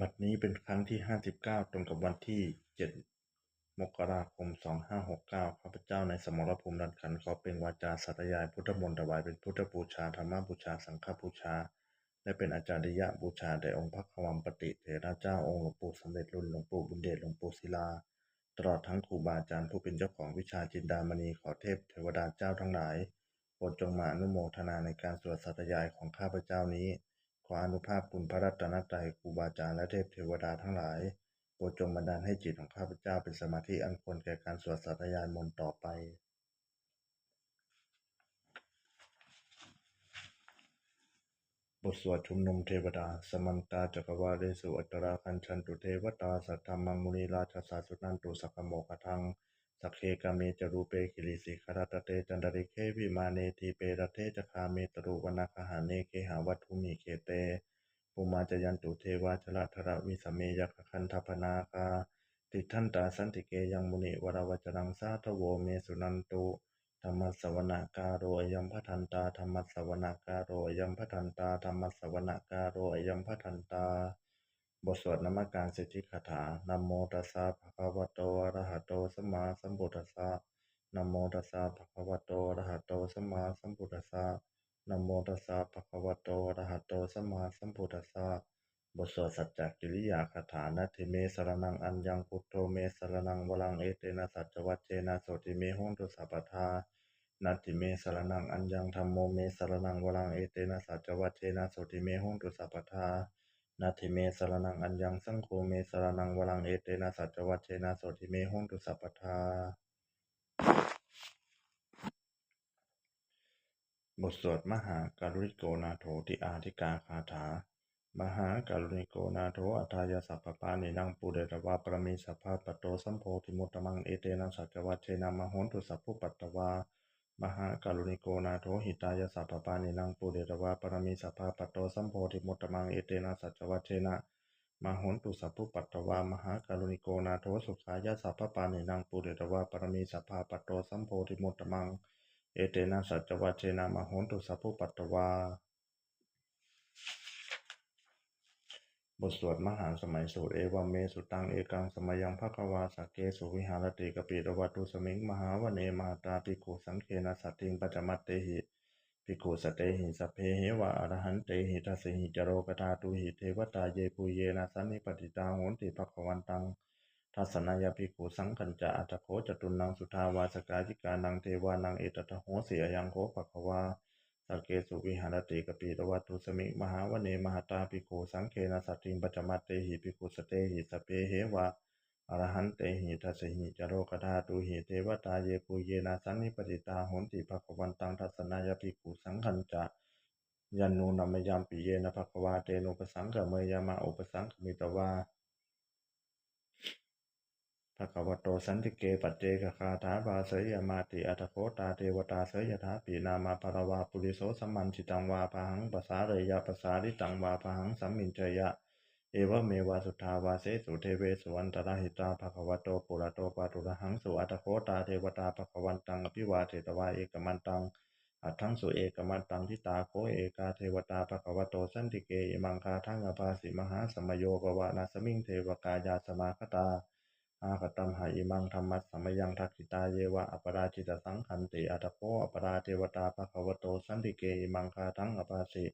บัดนี้เป็นครั้งที่ห้าสิบเก้าตรงกับวันที่เจ็ดมกราคมสองห้าหกเก้าข้าพเจ้าในสมรภูมิดันขันขอเป็นวาจาสัตยายพุทธมนต์ถวายเป็นพุทธบูชาธรรมบูชาสังฆบูชา และเป็นอาจาริยบูชาแด่องค์พระควัมปติเถระเจ้าองค์หลวงปู่สำเร็จรุ่นหลวงปู่บุญเดชหลวงปู่ศิลา ตลอดทั้งครูบาอาจารย์ผู้เป็นเจ้าของวิชาจินดามณีขอเทพเทวดาเจ้าทั้งหลายโปรดจงมาอนุโมทนาในการสวดสัตยายของข้าพเจ้านี้ ขออนุภาพคุณพระรัตนตรัยครูบาอาจารย์และเทพเทวดาทั้งหลาย โปรดจงบันดาลให้จิตของข้าพเจ้าเป็นสมาธิอันควรแก่การสวดสัตยายมนต์ต่อไปบทสวดชุมนุมเทวดา สมันตาจักรวาเลสุอัตตราคัญชันตุเทวตา สัทธรรมังมุนีราชสาสุนันตุสักโมกทัง สักเคกาเมจรูเปกิริสิคารตเตจันดริเควิมาเนทีเปรเทจคาเมตรุวนาคหาเนเคหาวัตุมีเคเตปุมาจยันตุเทวาชละทระวิสเมยคคันทพนาคาติทันตาสันติเกยังมุนิวรวจรังสาทโวเมสุนันตุธรรมสวนากาโรยัมพัทันตาธรรมสวนากาโรยัมพัทันตาธรรมสวนากาโรยัมพัทันตา บทสวดนมัสการสิทธิคาถานโมตัสสะภะคะวะโตอะระหะโตสัมมาสัมพุทธัสสะนโมตัสสะภะคะวะโตอะระหะโตสัมมาสัมพุทธัสสะนโมตัสสะภะคะวะโตอะระหะโตสัมมาสัมพุทธัสสะบทสวดสัจจกิริยาคาถานาทิเมสรนังอัญญังพุทโธเมสรนังวรังเอเตนะสัจจวัจเจนะโสติเมโหนตุสัพพทานัตติเมสรนังอัญญังธรรมโมเมสรนังวรังเอเตนะสัจจวัชเชนะโสติเมหุนตุสัพพทา นัตติเมสรนังอัญญังสังโฆเมสรนังวรังเอเตนะสัจวัชเชนะโสติเมหุนตุสัพพทาบทสวดมหาการุณิโกนาโถติอาธิกาคาถา มหาการุณิโกนาโถอัทายาสัพพปานินังปุเดตวาปรมิสัพพะปโตสัมโพธิมุตตมังเอเตนะสัจวัชเชนะมหุนตุสัพพุปัตตวา มหาการุณิโกนาโถหิตายาสัพพปานิลังปุเดตวาปรมิสัพพะปะโตสัมโพธิมุตตมังเอเตนะสัจวัชเชนะมหุนตุสัพพุปัตตวามหาการุณิโกนาโถสุขายาสัพพปานิลังปุเดตวาปรมิสัพพะปะโตสัมโพธิมุตตมังเอเตนะสัจจวัชเชนะมหุนตุสัพพุปัตตวา บทสวดมหาสมัยสูตรเอวเมสุตังเอกังสมัยังภควาสักเกสุวิหารติกปิตวัตุสมิงมหาวเนมาตาปิกุสังเคนะสัตติงปัจมัตเตหิปิกขุสเตหิสเพเหวะอรหันเตหิทัสสิหิจโรกตาตุหิเทวตาเยปุเยนะสันนิปติตาโหนติภควันตังทัศนายภิกขุสังคัญจะอัตโคจตุนังสุทาวาสกายิกานังเทวานังเอตตะโหเสียยังโคภควา สักเกสุวิหารติกปิตวัตุสมิมหาวเนมหตาภิกขุสังเคนะสัตติงปัจมัตเตหิภิกขุสเตหิสเพเหวะอรหันเตหิทัสสหิจโรกธาตุหิเทวตาเยปุเยนะสันนิปติตาหนติภควันตังทัศนายภิกขุสังคัญจะยันนูนัมยามปิเยนะภควาเตนุปสังกเมยามาอุปสังกมิตวา ภควโตสันติเกปัจเจกคาถาบาเสยมาติอัตโคตาเทวตาเสยถาปีนามาภรวาปุริโสสัมมันชิตังวาพหังปสาเรยะปสาริตังวาพหังสัมมินเจยะ เอวเมวาสุทาวาเสสุเทเวสุวันตระหิตาภควโตปุระโตปาตุระหังสุอัตโคตาเทวตาภควันตังอภิวาเทตวาเอกมันตังอัตถังสุเอกมันตังทิตาโคเอกาเทวตาภควโตสันติเกมังคาทังอภาสิมหาสมโยกวานาสมิงเทวกายาสมาคตา อาคตัมหาอิมังธรรมัสสมยังทักขิตาเยวะอปราชิตสังขันติอัตโพอปราเทวตาภควโตสันติเกอิมังคาทังอปาสิ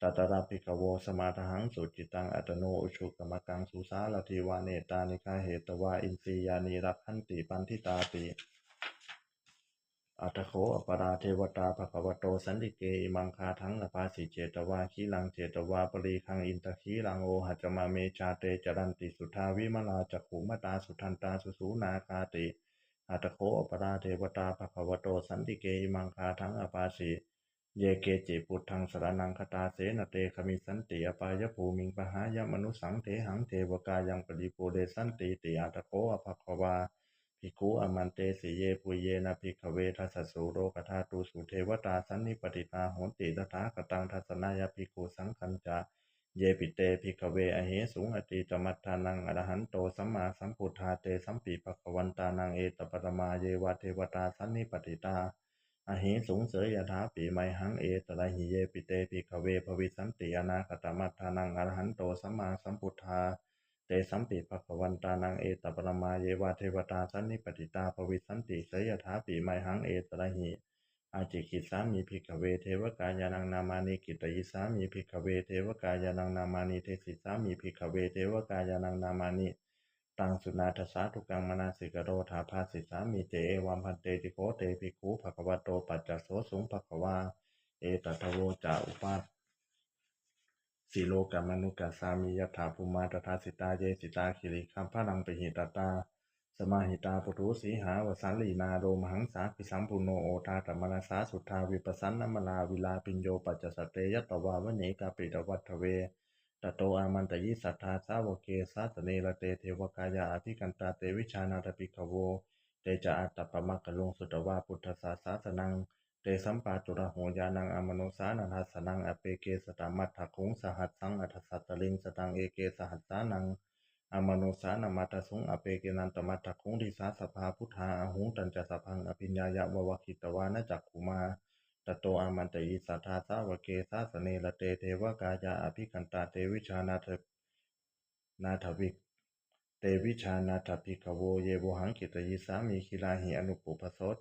ตัตระภิกขโวสมาทหังสุจิตังอัตโนอุชุกรรมกังสุสาลทิวาเนตานิคาเหตวาอินทรียานีรักขันติปันทิตาติ อัตโคอปราเทวตาภควโตสันติเกอิมังคาทั้งอภาสิเจตวาคีลังเจตวาปรีคังอินทคีลังโอหัจมาเมชาเตจรันติสุทาวิมลาจักขุมตาสุทันตาสุสูนาคาติอัตโคอปราเทวตาภควโตสันติเกอิมังคาทั้งอภาสิเยเกจิพุทธังสารนังคตาเสนเตขมิสันติอปายภูมิงปหายมนุสังเทหังเทวกายังปริปูเดสันติติอัตโคอภควา ภิกขุอมันเตสิเยปุเยนะภิกขเวทัสสสุโรกธาตุสุเทวตาสันนิปติตาโหติตถาคตังทัสนายภิกขุสังคัญจะเยปิเตภิกขเวอเหสุงอติตมัตทานังอรหันโตสัมมาสัมพุทธาเตสัมปีภควันตานังเอตปรมาเยวะเทวตาสันนิปติตาอหิสุงเสยยถาปีไมหังเอตระหิเยปิเตปิขเวภวิสันติอนาคตมัฏฐานังอรหันโตสัมมาสัมพุทธา เตสัมปิภควันตานังเอตปรมาเยวาเทวตาสันนิปติตาภวิสันติสยยถาปีไมหังเอตระหิอาจิกิสามีภิกขเวเทวกายานังนามานิกิตยิสามีภิกขเวเทวกายานังนามานิเทสิสามีภิกขเวเทวกายานังนามานิตังสุนาทสาทุกังมนาสิกโรธาภาสิสามีเตเอวัมพันเตติโกเตปิคูภควโตปัจจโสสุงภควาเอตัทโวจาอุปา สีโลกามนุกัสสามียถาภูมาตถาสิตาเยสิตาคิริคัมพะนังปิหิตตา สมาหิตาปุถุสีหาวสันลีนาโรมหังสาปิสัมปุโนโอทาตมนาสาสุทาวิปัสสันนมลาวิลาปิญโยปัจจสตเตยตวาวเนกาปิตวัตเวตโตอามันตยิสัทธาสาวเกสัสเนระเตเทวกายาอภิกันตาเตวิชานาตปิกโวเตจะอัตตปมักกะลุงสุตวาพุทธศาสาสนัง เตสัมปาจุระโหยานังอมโนสานันทัสนังอเปเกสตามัตถคุงสหัสสังอัทสัตตลิงสตังเอเกสหัสสานังอมโนสานามัตสุงอเปเกนันตมัตถคุงทิสาสภาพุทธาอหุงตันจะสพังอภิญญายะววคิตวานะจักขุมาตโตอามันตยิสัทธาสาวเกสาสเนระเตเทวกายาอภิกันตาเตวิชานาทนาทวิกเตวิชานาถปิกโวเยโวหังกิตยิสามีคิลาหิอนุปุปโสต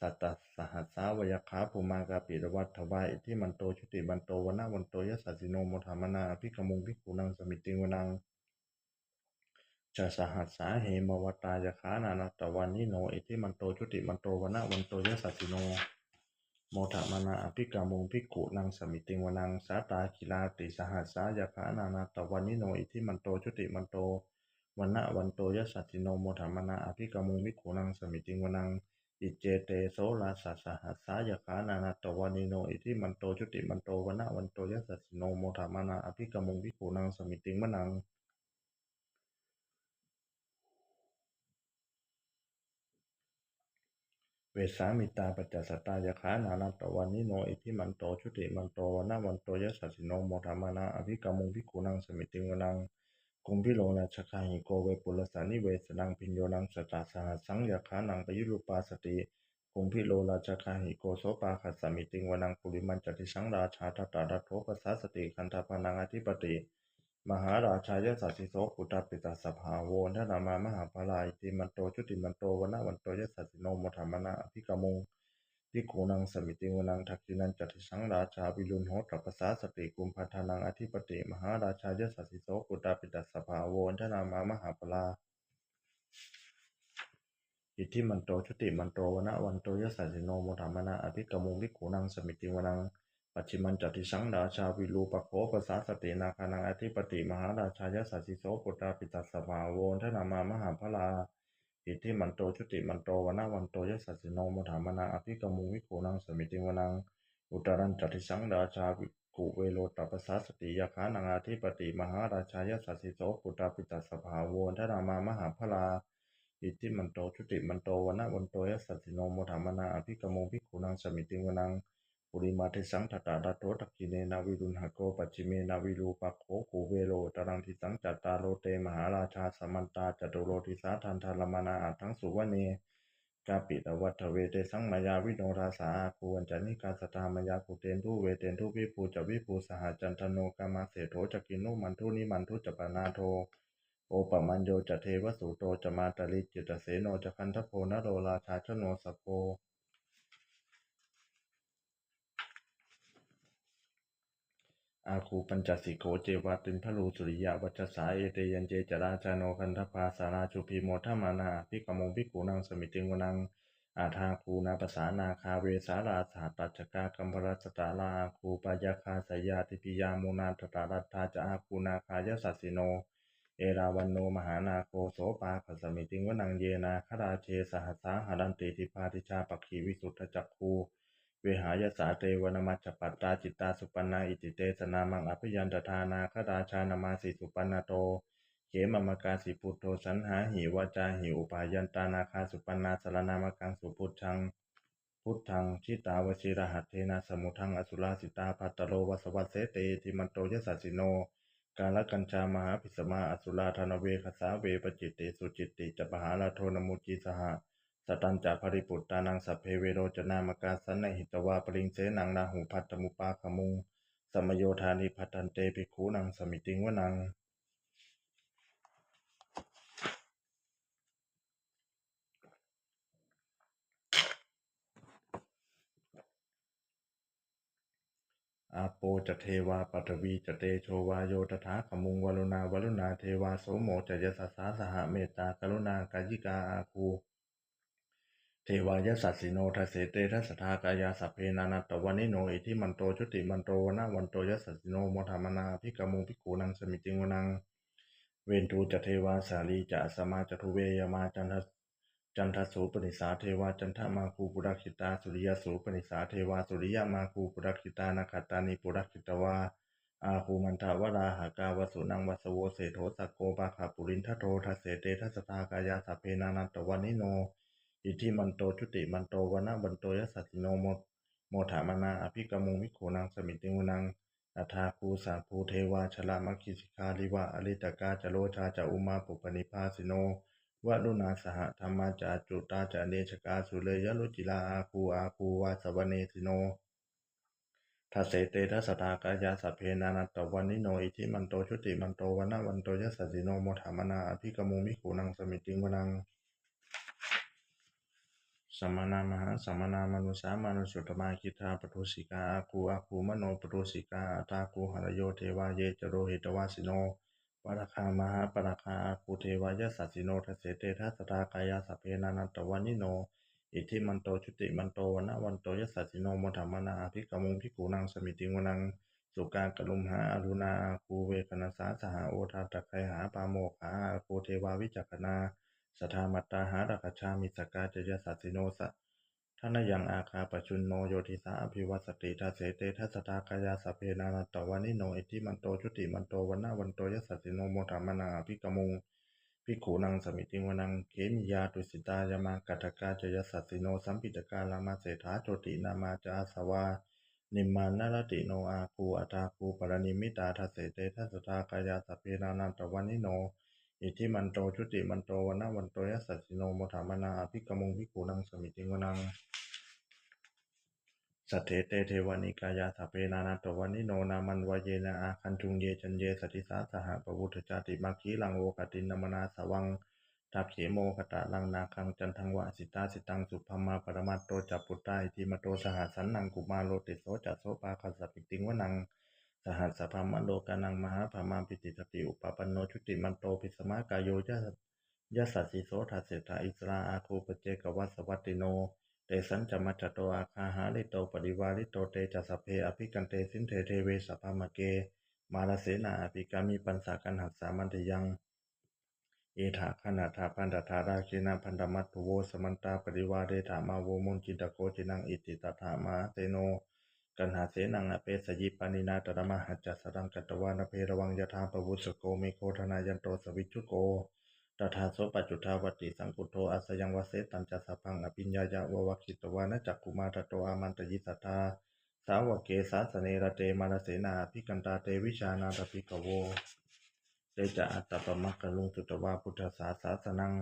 สัตตสหัสสาวยขาภูมากาปิรวัตถวายอิทิมันโตชุติมันโตวนะวันโตยสัสสิโนโมธามนาอภิกมุงพิกุนังสมิติงวนังจะสหัสสาเหมวตายขานานัตวันนิโนอิทิมันโตชุติมันโตวนะวันโตยสัสสิโนโมทะมานาอภิกามุงภิกขุนังสมิติงวนังสาตาคิลาติสหัสสายาขานานาตวันนิโนอิทิมันโตชุติมันโตวันนะวันโตยสัตติโนโมทะมานาอภิกามุงภิกขุนังสมิติงวนัง อิเจเตโสลาสัสหัสายาขานานาตวันนิโนอิทิมันโตชุติมันโตวนนะวันโตยสัตติโนโมทะมานาอภิกมุงภิกขุนังสมิติงวนังเวสามิตาปัจจสตายขานานัตวันนิโนอิทิมันโตชุติมันโตวันนะวันโตยสัสสิโนโมทามานาอภิกามุงพิกุนังสมิติงวนัง กุมพิโลนาชคาหิโกเวปุลสานิเวสนังพิญโยนังสตาสหัสังยาขานังปยุรุปาสติกุมพิโลราชคาหิโกโสปาขัสสมิติงวนังปุริมันจติสังราชาทตตาดัตโทปัสสาสติคันธพนังอธิปติ มหาราชายสัสสิโสปุตปิตาสภาโวนทนามามหาภลาอิติมันโตชุติมันโตวนนะวันโตยสัสสิโนมธรรมนาอภิกามุง พิโกนังสมิติวนังทักษินันจติสังราชาวิรุณโหตปัสสาสติกุมพัทานังอธิปติมหาราชายสัสสิโสปุตตปิตาสภาโวนทนามามหาภลาอิทธิมันโตชุติมันโตวนะวันโตยสัสสิโนโมธรรมนาอภิกามุงพิโกนังสมิติวนังปัจฉิมันจติสังราชาวิรูปโขปสาสตินาคานังอธิปติมหาราชายสัสสิโสปุตาปิตัสสภาโวนทนามามหาพลา อิทธิมันโตชุติมันโตวนะวันโตยสัสสิโนโมธามนาอภิกมุงวิโกนังสมิติวนังอุตรันจติสังราชาวิกุเวโรตปัสสาสติยาขานังอธิปติมหาราชายสัสิโสปุตตาปิตัสภาวนทนามามหาพลาอิทธิมันโตชุติมันโตวันนะวันโตยสัสสิโนโมธามนาอภิกมุงพิกุนังสมิติวนัง ปุริมาทิสังทัตตาดัตโตทักขิเนนาวิรุณหโกปัจิเมนาวิรูปักโขกูเวโรตรังทิสังจัตตาโรเตมหาราชาสมันตาจตุโรทิสาทันทารมานาอัตทั้งสุวเนกาปิตวัฏเวเตสังมายาวิโนราสาคูวันจานิกาสตามายาคุเตนทุเวเตนทุวิภูจวิภูสหจันทโนกามาเสโถจกินุมันทุนิมันทุจปนาโทโอปมัญโยจะเทวสุโตจะมาตาลิจิตเสโนจะคันทโพนโรราชาชโนสโพ อาคูปัญจสิโกเจวาตินพลูสุริยะวัชสาเอเตยันเจจราชาโนคันทภาสาราจุพีโมทัมานาพิกมงพิกูนังสมิติงวนังอาทาคูนาปสานาคาเวสาราสาตัจกากัมพรัสตาลาอาคูปายาคาสยาติปิยามูนาตตารัตถาจะอาคูนาคายสัสสิโน เอราวันโนมหานาโคโสปาขสมิติงวนังเยนาคราเชสหัสสาหารันติทิพาติชาปักขีวิสุทธจักคู เวหายสาเตวนมัจปัตตาจิตตาสุปันนาอิติเตสนามังอภิยันตทานาคราชานามาสิสุปันนาโต เขมมกาสิพุทโธสันหาหิวาจาหิอุปายันตานาคาสุปันนาสารนามกังสุพุทธัง พุทธังชิตาวชิรหัตเทนาสมุทังอสุราสิตาภัตโรวสวัสเสเตติมันโตยสัสิโน กาลกัญชามหาภิสมาอสุราธนเวคสาเวปจิตติสุจิตติจปหาลาโทนมุจีสหส ตัญจะภริปุตตานังสัพเพเวโรจนามกาสันนหิตวาปริงเสนังนาหูพัตตมุปาขมุงสมโยธานิพัตันเตภิกขุนังสมิติงวนังอาโปจะเทวาปัทวีจะเตโชวาโยตถาขมุงวรุณาวรุณาเทวาโสโมจะยสัสสาสหเมตตากรุณากายิกาอาคู ทวายสัสสิโนทัสเสเตทัสทากายาสัพเพนานัตวันิโนอิทิมันโตชุติมันโตนะวันโตยสัสสิโนโมธามนาพิกมุงพิกูนังสมิติงวนัง เวนทูจะเทวาสาลีจะสมาจทุเวยมาจันทจันทสูปนิสาเทวาจันทมาคูปุรักขิตาสุริยสูปนิสาเทวาสุริยมาคูปุรักขิตานาคตานิปุรักขิตวาอาคูมันทาวราหากาวสุนังวัสโวเสโทสักโกปาคาปุรินทโททัสเสเตทัสทากายาสัพเพนานันตวันนิโน อิทิมันโตชุติมันโตวนะบันโตยสัสสิโนโมโมถามนาอภิกมุงวิโขนังสมิติงวนังอัฏาคูสาภูเทวาชลามัคคิสิกาลิวะอริตกาจโรชาจะอุมาปุปนิพาสิโนวรุณาสหธรรมาจาจุตาจาเนชกาสุเลยะลุจิลาอาคูอาคูวาสวเนสิโนทัสเสเตทัสสทากายาสเพนานัตตวันนิโนอิทิมันโตชุติมันโตวนะวันโตยสัสิโนโมถามนาอภิกมุงมิโขนังสมิติงวนัง สัมมนามหาสัมมนามนุสามานุสุตมาคิทาปทุสิกาอาคูอาคูมโนปทุสิกาอัตาคูหรโยเทวาเยจโรหิตวาสิโนปราคามหาปราคาอาคูเทวายสัสสิโนทเสเตทัสสทากายาสเพนานัตตวันนิโน อิทิมันโตชุติมันโตวนวันโตยสัสสิโนมธรรมนาอภิกมุงพิกูนังสมิติงวนังสุการกลุมหาอรุณาอาคูเวคณสาสหโอทาตะไคหาปาโมกขาอาคูเทวาวิจักนา สทามัตตาหาดักขชามิสกาจยสัสสิโนสะทานยังอาคาปชุนโนโยธิสาอภิวัสติทัสเสเตทัสสทากายาสเพนานตวานิโนอิทิมันโตชุติมันโตวันนาวันโตยสัสสิโนโมธรรมนาภิกมุงพิกขุนังสมิติวนังเขมิยาตุสิตายามากัตกาจยสัสสิโนสัมปิตกาลามาเศธาโจตินามาจาสวานิมมานนารติโนอาคูอัตาคูปรณิมิตาทัสเสเตทัสสทากายาสเพนานตวันิโน อิทิมันโตชุติมันโตวันนาวันโตยสัสสิโนโมธามนาภิกมุงพิกูนังสมิติงวนังสัทเทเตเทวานิกายาสัพเพนานาตวันิโนนามันวเยนะอาคันทุงเยจันเยสติสาสหปวุฒจาติมัคคีลังโวกตินนามนาสวังทักเขโมคตะลังนาคังจันทังวะสิตาสิตังสุภมาปรมัตโตจัปปุตตาอิทิมโตสหัสสันนังกุมาโลติโสจัสโสปาคัสสปิติงวนัง สหัสสะพามโลกานังมหาพามาปิติสติอุปปันโนชุติมันโตปิสมากายโยยะยะสัสสิโสทัสเสถาอิสราอาคูปเจกวัสวัตติโนเตสัญจมัจจโตอาคาหาลิโตปริวาริโตเตจัสเพอภิกันเตสินเทเทเวสัพามเก มาลเสนาอภิกามิปันสากันหัสสามันตยังเอถาขนาถาพันตถาราคินาพันธมัตโวสมันตาปริวาเรถามาโวมุนจินตโกจินังอิติตถามาเตโน กันหาเสนังอเปสยิปานินาตระมหัจจสรังกัตวานเพระวังยถาปวุสโกเมโคธนายันโตสวิจุโกตถาโสปัจจุทาวติสังกุโทอาสยังวเสตัญจะสัพพังอภิญญายะววัคิตวานะจักกุมาตโตอามันตยิสัทธาสาวกเกสาสเนระเตมารเสนาภิกันตาเตวิชานาตปิกโวเตจะอัตตปมัคคะลุงสุตวาพุทธศาสาสนัง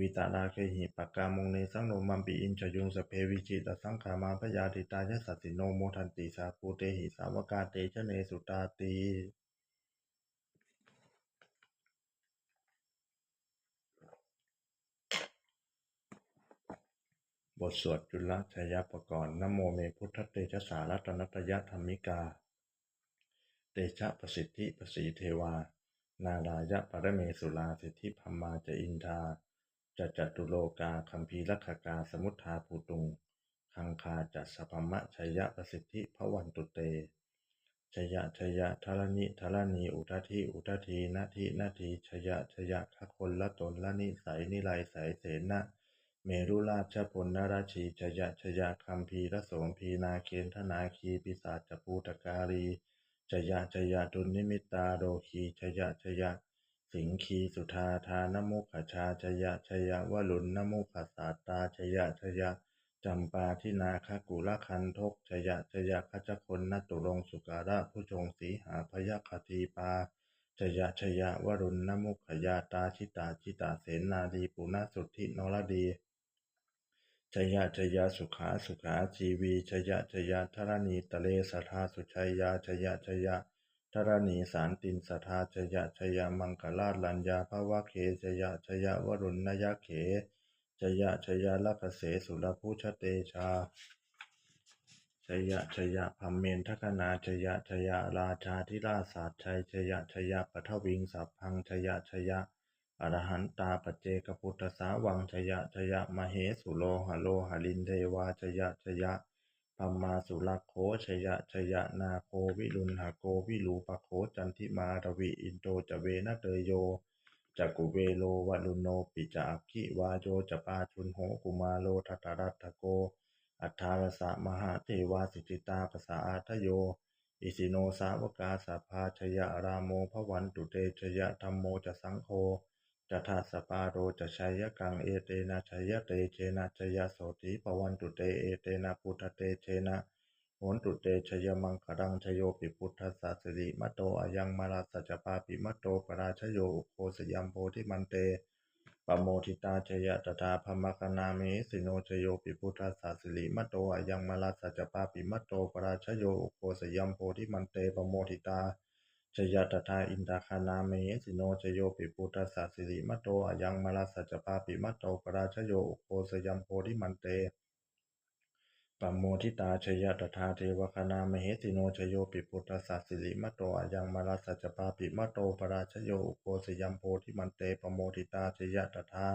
วิตาราเคหิปกกามงเนสังโนมัมปิอินชยุงสเพวิจิตสังขามาพยาติตายสัสสิโนโมทันติสาภูเตหิสาวกาเตชะเนสุตาตีบทสวดจุลชยปกรณ์นโมเมพุทธเตชะสารัตนัตยธรรมิกา เตชะประสิทธิประสีเทวา นาลายะปรเมสุลาสิทธิพัมมาจะอินทา จะจตุโลกาคัมภีรักกาสมุทธาภูตุง คังคาจัสสพมะชัยยะประสิทธิพระวันตุเตชยะชยะทรณิทรณีอุทธิอุทธีนาทินาทีชยะชยะขคนละตนละนิสัยนิไลสายเสนะเมรุราชพลนราชีชยะชยะคัมภีรโสมพีนาเคนธนาคีปิศาจภูตการีชยะชยะดุลนิมิตตาโรคีชยะชยะ สิงคีสุธาทานมุขชาชยะชยะวลุนนมุขสาตาชยะชยะจำปาทินาคกุลคันทกชยะชยะขจคนนตุรงสุการะผู้ชงสีหาพยคตีปาชยะชยะวรุณนมุขยาตาชิตาชิตาเสนาดีปุณสุทธินรดีชยชยสุขาสุขาชีวีชยชยธรณีตะเลสทาสุชัยยาชยชย ธรณีสารตินสทาชยชยามังคลาลัญญาภวะเขชยชยวรุณนยเขชยชยลพเสสุรพุชเตชาชยชยพัมเมนทคนาชยชยราชาธิราชศาสชัยชยชยปทวิงสัพพังชยชยอรหันตาปเจกพุทธสาวังชยชยมเหสุโลหะโลหะลินเทวาชยชย พัมมาสุรโคชยะชยะนาโควิรุณหโกวิรูปโคจันทิมารวิอินโตจเวนะเตโยจักุเวโลวลุโนปิจาคิวาโยจปาชุนโหกุมาโลทัตตรัตโก อัฏฐารสะมหาเทวาสิจิตาภาษาอาทโย อิสิโนสาวกาสัพพาชยะรามโมภวันตุเตชยะธรรมโมจะสังโฆ จะทัสปาโรจะชัยกังเอเตนะชัยเตเชนะชยโสติภวันตุเตเอเตนะพุทธเตเชนะโหนตุเตชยมังคดังชโยปิพุทธัสสะสิริมโตอายังมาราสัจปาปิมโตปราชโยอุโคสยัมโพธิมันเตปโมทิตาชยตถาพมคนามิสิโนชโยปิพุทธัสสะสิริมโตอายังมาลาสัจปาปิมโตปราชโยอุโคสยัมโพธิมันเตปโมทิตา ชยตถาอินทคานามิสิโนชโยปิพุทธสสะสิริมะโตอยังมาลาสัจปาปิมะโตปราชโยโคสยัมโพธิมันเตปัมโมทิตาชยตถาเทวคณามเหสิโนชโยปิพุทธสัสสิริมะโตอยังมารัสสัจปาปิมะโตปราชโยโกสยัมโพธิมันเตปโมทิตาชยตถา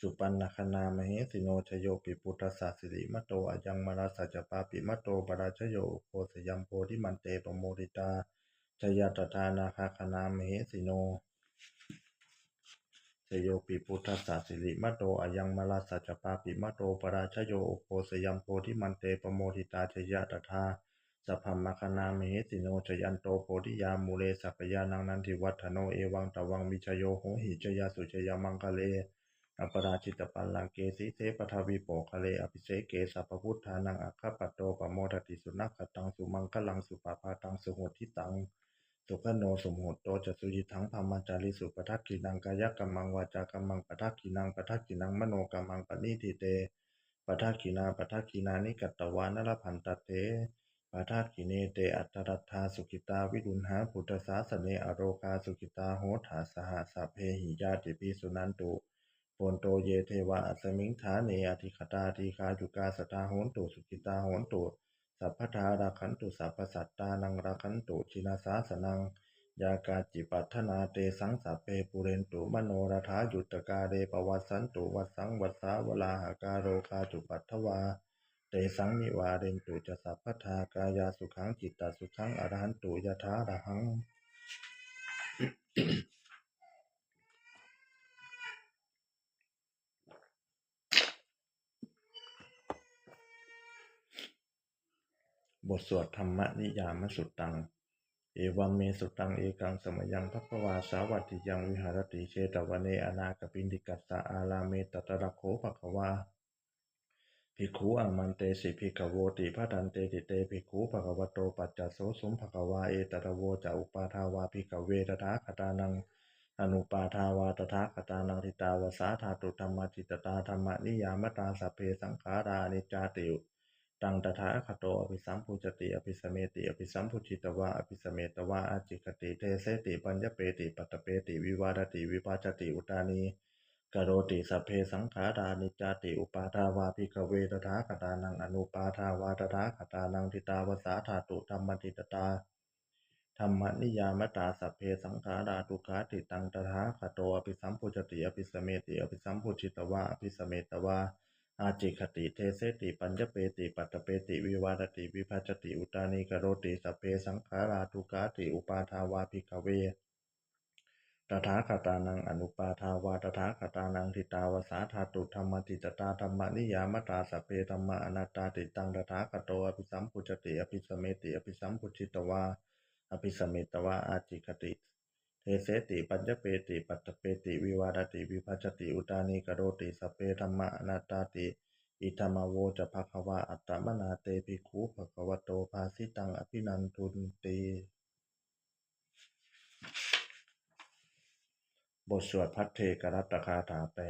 สุปันนคณามเหสิโนชโยปิพุทธสัสสิริมะโตอยังมารัสสัจปาปิมะโตปราชโยโกสยัมโพธิมันเตปโมทิตา ชยตถานาคาคณามเหสิโนชโยปิพุทธัสสะสิริมะโตอายังมาลาสัจปาปิมะโตปราชโยโอโคสยัมโพธิมันเตปโมทิตาชยตถาสัพพมคณามิสิโนชยันโตโพธิยามูเลสัพยานังนันทิวัฒโนเอวังตวังมิชโยโหหิชยาสุชยามังคะเลอปราชิตปัลลังเกสิเทปทวีโปคะเลอภิเสเกสัพพุทธานังอัคคปโตปโมทติสุนัขตังสุมังคลังสุปาปาตังสุโหทิตัง สุขโนสมโหโตจะสุยิทังพรมจาริสุปทักขินังกายกรรมังวาจากรรมังปทักขินังปทักขินังมโนกรรมังปณิทิเตปทักขินาปทักขินานิกัตตวานรพันตเตปทักขิเนเตอัตตรัตถาสุขิตาวิรุณหาพุทธสาสเนอโรคาสุขิตาโหถาสหสัพเพหิญาติปิสุนันตุโปนโตเยเทวะสมิงฐานเนอธิคตาทีคาจุกาสตาโหนตุสุขิตาโหนตุ สัพพทาราคันตุสัพพสัตตานังราคันตุชินาสาสนังยากาจิปัฏนาเตสังสัพเพปุเรนตุมโนรถายุตกาเดปวัสสันตุวัสสังวัสสาวลาหากาโรคาจุปัฏฐวา เตสังนิวาเรนตุจะสัพพทากายาสุขังจิตตสุขังอรหันตุยะถาระหัง บทสวดธรรมนิยามสุตตัง เอวัมเมสุตังเอกังสมยังพัพวาสาวัติยังวิหารติเชตวเนอนาคปินติกัสสะอาลาเมตตะระโคภควาภิกขุอังมันเตสิภิกขโวติพระดันเตติเตภิกขุภควโตปัจจโสสมภควาเอตระโวจะอุปาทาวาภิกขเวตถาคตานังอนุปาทาวาตถาคตานังทิตาวสาธาตุธรรมจิตตาธรรมนิยามตาสัพเพสังขารานิจจาติว ตังตถาคโตอภิสัมพุจติอภิสเมติอภิสัมพุจิตวาอภิสเมตวาอาจิกติเทเสติปัญญเปติปัตตเปติวิวาดติวิภาจติอุตานีกโรติสัพเพสังขารานิจาติอุปาทาวาภิกเวตถาคตานังอนุปาทาวาตถาคตานังทิตาวสาธาตุธรรมติตตาธรรมนิยามตาสัพเพสังขาราทุขาติตังตถาคโตอภิสัมพุจติอภิสเมติอภิสัมพุจิตวาอภิสเมตวา อาจิคติเทเสติปัญญเปติปัตตเปติวิวาดติวิภัจติอุตานีกโรติสเพสังขาราทุกาติอุปาทาวาภิกขเวตถาคตานังอนุปาทาวาตถาคตานังทิตาวสาธาตุธรรมติตตาธรรมนิยามตาสเพธรรมอนัตตาติตังตถาคโตอภิสัมพุจติอภิสเมติอภิสัมพุจิตวาอภิสเมตวาอาจิคติ เทเสติปัญญเปติ ปัตตเปติ วิวาดติวิภัจติ อุตานีกโรติสเพธรรมอนัตาติ อิธรรมโวจะภควาอัตตมนาเตภิกขุภควโตภาสิตังอภินันทุนตีบทสวดพัทเทกรัตคาถาแปล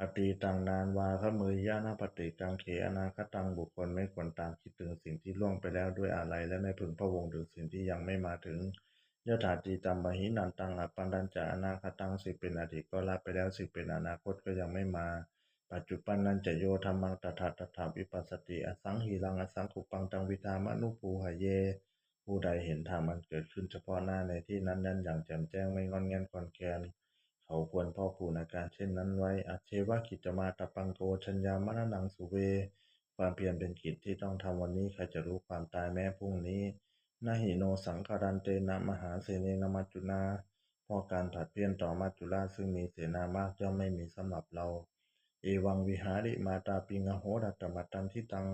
อตีตังนานวาขมือยานาปฏิกังเขอนาคตังบุคคลไม่ควรตามคิดถึงสิ่งที่ล่วงไปแล้วด้วยอะไรและไม่พึงพะวงถึงสิ่งที่ยังไม่มาถึง ยถาจีตัมมหินันตังอปันดัญจะอนาคตังสิเป็นอดีตก็ละไปแล้วสิเป็นอนาคตก็ยังไม่มา ปัจจุบันนันจะโยธรรมังตถาตถาวิปัสสติอสังหิรังอสังขุปังตังวิธามนุปูหะเย ผู้ใดเห็นธรรมมันเกิดขึ้นเฉพาะหน้าในที่นั้นนั้นอย่างแจ่มแจ้งไม่งอนแงนกอนแกนเขาควรพ่อคูณอาการเช่นนั้นไว้อัเชวะกิจมาตปังโกชัญญามรณังสุเว ความเพียรเป็นกิจที่ต้องทำวันนี้ใครจะรู้ความตายแม้พรุ่งนี้ นาหิโนสังคารันเตนะมหาเสเนนมัจจุนาเพราะการผัดเพี้ยนต่อมัจจุราชซึ่งมีเสนามากย่อมไม่มีสำหรับเรา เอวังวิหาริมาตาปิงโหรัตมัตตันทิตัง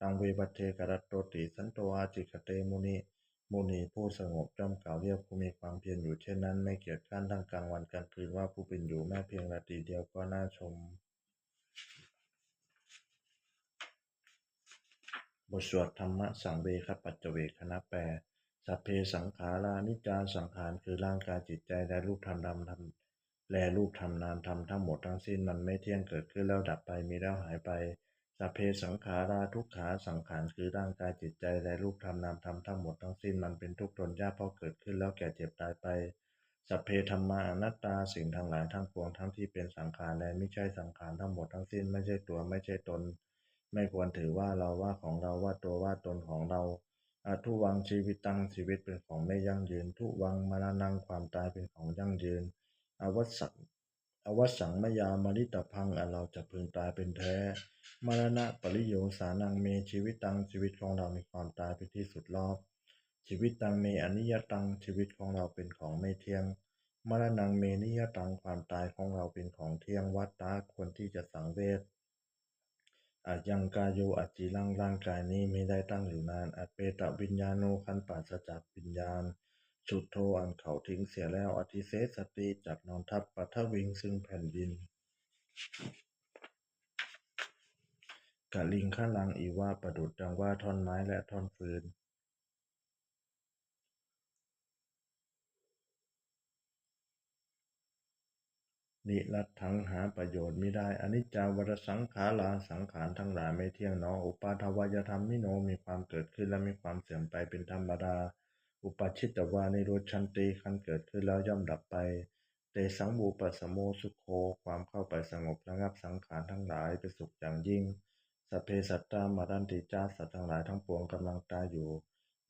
ตังเวปเทกรัตโตติสันโตอาจิกเตมุนิมุนีผู้สงบย่อมกล่าวเรียกผู้มีความเพียรอยู่เช่นนั้น ไม่เกียจข้านทั้งกลางวันกลางคืนว่าผู้เป็นอยู่แม้เพียงนาทีเดียวก็น่าชม บทสวดธรรมะสังเวคปัจเจเวคณะแปลสัพเพสังขารานิจจาสังขารคือร่างกายจิตใจและรูปธรรมนามธรรมและรูปธรรมนามธรรมทั้งหมดทั้งสิ้นมันไม่เที่ยงเกิดขึ้นแล้วดับไปมีแล้วหายไปสัพเพสังขาราทุกขาสังขารคือร่างกายจิตใจและรูปธรรมนามธรรมทั้งหมดทั้งสิ้นมันเป็นทุกข์ทนยากเพราะเกิดขึ้นแล้วแก่เจ็บตายไปสัพเพธรรมาอนัตตาสิ่งทั้งหลายทั้งปวงทั้งที่เป็นสังขารและไม่ใช่สังขารทั้งหมดทั้งสิ้นไม่ใช่ตัวไม่ใช่ตน ไม่ควรถือว่าเราว่าของเราว่าตัวว่าตนของเราอาทุวังชีวิตตังชีวิตเป็นของไม่ยั่งยืน ทุวังมรณังความตายเป็นของยั่งยืนอวสังอวสังมยามาริตพังอเราจะพึงตายเป็นแท้ มรณะปริโยสานังเมชีวิตตังชีวิตของเรามีความตายเป็นที่สุดรอบ ชีวิตตังเมอนิยตังชีวิตของเราเป็นของไม่เที่ยง มรณังเมนิยตังความตายของเราเป็นของเที่ยงวัตตาควรที่จะสังเวช อาจยังกายโยอาจจีรังร่างกายนี้ไม่ได้ตั้งอยู่นานอาจเปตวิญญาโนคันปราศจากวิญญาณ ชุดโทอันเขาทิ้งเสียแล้วอธิเสสติจากนอนทับปัทวิงซึ่งแผ่นดินกะลิงข้าลังอีว่าประดุดดังว่าท่อนไม้และท่อนฟืน นิรัตถังหาประโยชน์ไม่ได้อนิจจาวรสังขาราสังขารทั้งหลายไม่เที่ยงหนออุปาทวายธรรมมิโนมีความเกิดขึ้นและมีความเสื่อมไปเป็นธรรมดา อุปาชิตวานิโรชันติคันเกิดขึ้นแล้วย่อมดับไปเตสังบูปสมโมสุขโคความเข้าไปสงบระงับสังขารทั้งหลายเป็นสุขอย่างยิ่งสัพเพสัตตามารันติจาสัตว์ทั้งหลายทั้งปวงกำลังตายอยู่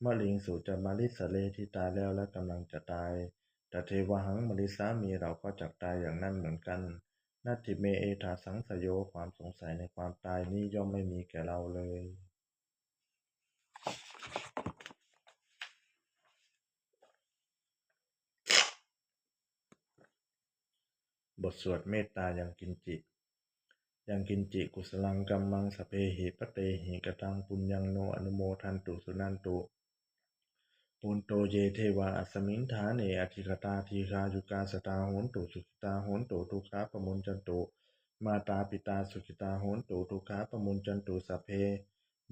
มะลิงสู่จะมาลิสเลที่ตายแล้วและกำลังจะตาย ต่เทวหังมริสามีเราก็จักตายอย่างนั้นเหมือนกันนัตถิเมเอธาสังสโยความสงสัยในความตายนี้ย่อมไม่มีแก่เราเลย บทสวดเมตตายังกินจิ ยังกินจิกุสลังกัมมังสเพหิปะเตหิกตังปุญญังโนอนุโมทันตุสุนันตุ ปุณโตเยเทวาสมิงฐาเนอธิคตาทีคายุกาสตาโหนตุสุขิตาโหนตุทุกขาปมุญจันตุมาตาปิตาสุขิตาโหนตุทุกขาปมุญจันตุสัพเพ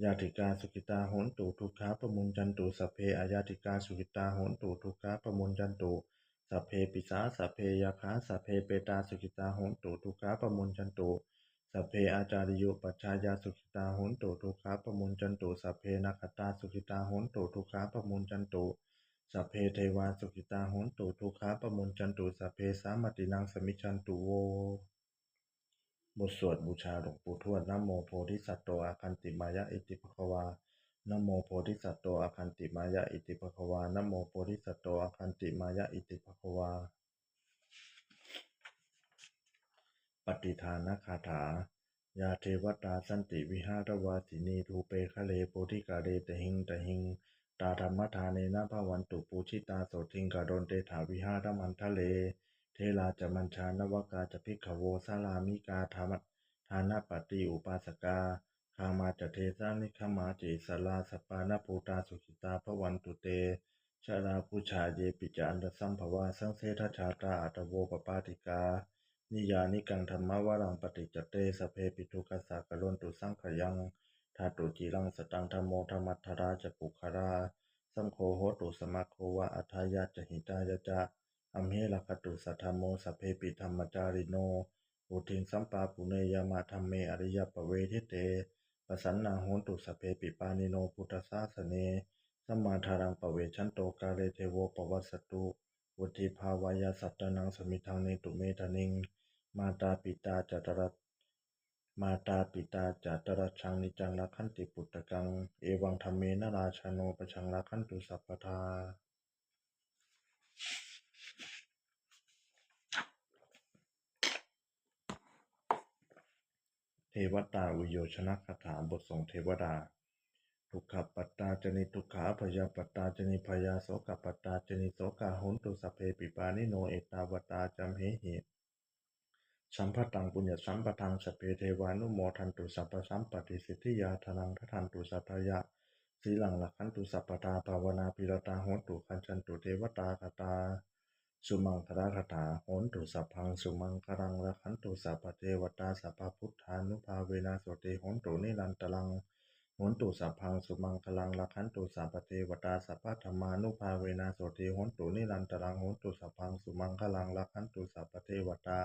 ยาติกาสุขิตาโหนตุทุกขาปมุญจันตุสัพเพอายาติกาสุขิตาโหนตุทุกขาปมุญจันตุสัพเพปิสาสัพเพยาคาสัพเพเปตาสุขิตาโหนตุทุกขาปมุญจันตุ สัพเพอาจาริโยปัจชายาสุขิตาโหนตุทุกขาปมุญจันตุสัพเพนักตาสุขิตาโหนตุทุกขาปมุญจันตุสัพเพเทวาสุขิตาโหนตุทุกขาปมุญจันตุสัพเพสามตินังสมิจจันตุโวบทสวดบูชาหลวงปู่ทวดนโมโพธิสัตว์โตอาคันติมายะอิติภควานโมโพธิสัตว์โตอาคันติมายะอิติภควานโมโพธิสัตว์โตอาคันติมายะอิติภควา ปฏิทานคาถา ยาเทวตาสันติวิหารวาสินีรูเปคะเลโพธิกาเรตหิงตหิง ตาธรรมทานเนนะภวันตุปูชิตาโสทิงกาโดนเตถาวิหารมันทะเล เทลาจะมัญชานวกาจะพิกขโวสาลามิกาธรรมทานาปฏิอุปาสกาคามาจะเทสานิคมาจิสลาสปานาภูตาสุขิตาภวันตุเตชาลาพุชาเยปิจาอันตสัมภวาสังเสทชาตาอัตโวปปาติกา นิยานิกังธรรมวรังปฏิจเตสเพปิทุกัสสะกะลนตุสังขยังธาตุจีรังสตังธรรมโมธรรมัทราจะปุคาราสัมโคโหตุสมัคโควะอัทายาจะหิตายะจะอัมเหลคตุสัทธโมสเพปิธรรมจาริโนปุถิงสัมปาปุเนยมาธรรมเมอริยปเวทิเตปสันนาโหตุสเพปิปานิโนพุทธสาสเนสัมมาทารังปเวชันโตกาเลเทโวปวัสสตุวุติภาวายาสัตตนังสมิทังเนตุเมตนิง มาตาปิตาจัตระมาตาปิตาจัตระชังนิจังรักขันติปุตตะกัง เอวังธรรมเมนราชโนปชังรักขันตุสัพพทาเทวตาอุโยชนะคาถาบทส่งเทวดา ทุกขปัตตาจนิทุกขาพยาปัตตาจนิพยาโสกปัตตาจนิโสกาหุนตุสัพเพปิปานิโนเอตาวตาจัมเหหิ สัมภตังปุญญสัมปทังสพเพเทวานุโมทันตุสัพพสัมปติสิทธิยาทนังทัทันตุสัทธยะสีลังหลักขันตุสัพพทาภาวนาปิรตาโหนตุคันชันตุเทวตาคตา สุมังคลาคถาโหนตุสัพพังสุมังคลังละขันตุสัพพเทวตาสัพพพุทธานุภาเวนะโสติโหนตุนิรันตลังโหนตุสัพพังสุมังคลังละขันตุสัพพเทวตาสัพพธรรมานุภาเวนะโสติโหนตุนิรันตลังโหนตุสัพพังสุมังคลังละขันตุสัพพเทวตา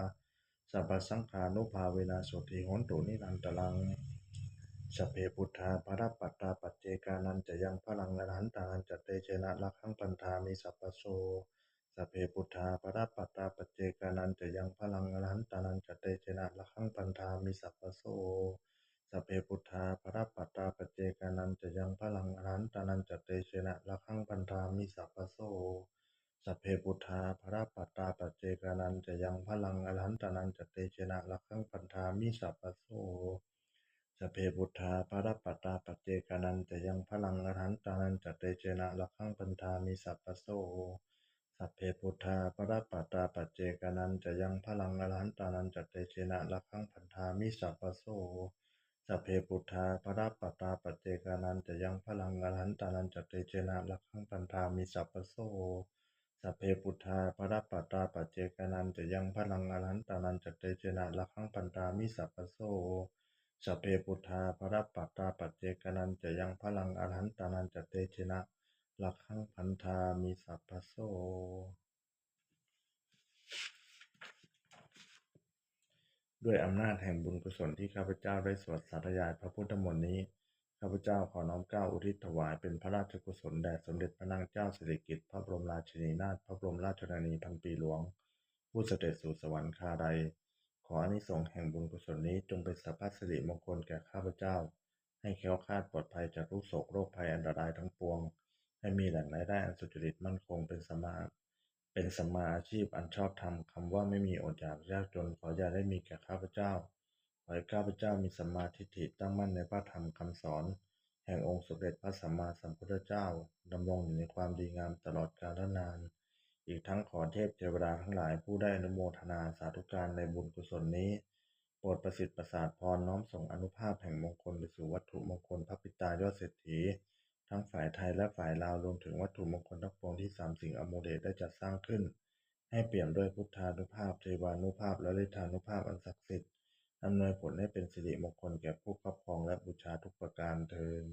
สัพพสังฆานุภาเวนะโสติโหนตุนิรันตลังสพเพพุทธาภรปัตตาปัจเจกานันจะยังพลังอรันตานันจะเตเชนะละขังปันธามิสัพพโสสัพเพพุทธาปรัปปัตตาปจเจกานันจะยังพลังอรันตานันจะเตเจนะละขังปันธามิสัพพโสสัพเพพุทธาปรัปปัตตาปจเจกานันจะยังพลังอรันตานันจะเตเจนะละขังปันธามิสัพพโส สัพเพพุทธาปรัปปัตตาปจเจกานันจะยังพลังอรหันตานันจะเตเจนะละขังปันธามิสัพพโสสพเพพุทธาภระปัตตาปัจเจกานันจะยังพลังอรหันตานันจะเตเจนะละขังปันธามิสัพพโสสัพเพพุทธาภระปัตตาปัจเจกานันจะยังพลังอรหันตานันจะเตเจนะละขังปันธามิสัพพโสสัพเพพุทธาภระปัตตาปัจเจกานันจะยังพลังอรหันตานันจะเตเจนะละขังปันธามิสัพพโส สัพเพพุทธาภรปัตตาปัจเจกนันจะยังพลังอรหันตานันจะเตเจนะละขังปันธามิสัพพโสสัพเพพุทธาภรปัตตาปัจเจกนันจะยังพลังอรหันตานันจะเตเจนะละขังพันธามิสัพพโสด้วยอำนาจแห่งบุญกุศลที่ข้าพเจ้าได้สวดสาธยายพระพุทธมนต์นี้ ข้าพเจ้าขอน้อมเกล้าอุทิศถวายเป็นพระราชกุศลแด่สมเด็จพระนางเจ้าสิริกิติ์พระบรมราชินีนาถพระบรมราชชนนีพันปีหลวง ผู้เสด็จสู่สวรรคาลัยขออานิสงส์แห่งบุญกุศลนี้จงเป็นสัพพสิริมงคลแก่ข้าพเจ้า ให้แคล้วคลาดปลอดภัยจากทุกโศกโรคภัยอันตรายทั้งปวง ให้มีแหล่งรายได้อันสุจริตมั่นคงเป็นสมมาเป็นสมมาอาชีพอันชอบธรรมคำว่าไม่มีอดอยากยากจนขออย่าได้มีแก่ข้าพเจ้า ให้ข้าพเจ้ามีสัมมาทิฏฐิตั้งมั่นในพระธรรมคำสอน แห่งองค์สมเด็จพระสัมมาสัมพุทธเจ้าดำรงอยู่ในความดีงามตลอดกาลนาน อีกทั้งขอเทพเทวดาทั้งหลายผู้ได้อนุโมทนาสาธุการในบุญกุศลนี้ โปรดประสิทธิ์ประสาทพรน้อมส่งอนุภาพแห่งมงคลไปสู่วัตถุมงคลพระปิตายอดเศรษฐี ทั้งฝ่ายไทยและฝ่ายลาวรวมถึงวัตถุมงคลทั้งปวงที่สามสิ่งอโมเดชได้จัดสร้างขึ้น ให้เปี่ยมด้วยพุทธานุภาพเทวานุภาพและฤทธานุภาพอันศักดิ์สิทธิ์ อำนวยผลให้เป็นสิริมงคลแก่ผู้ครอบครองและบูชาทุกประการเทอญ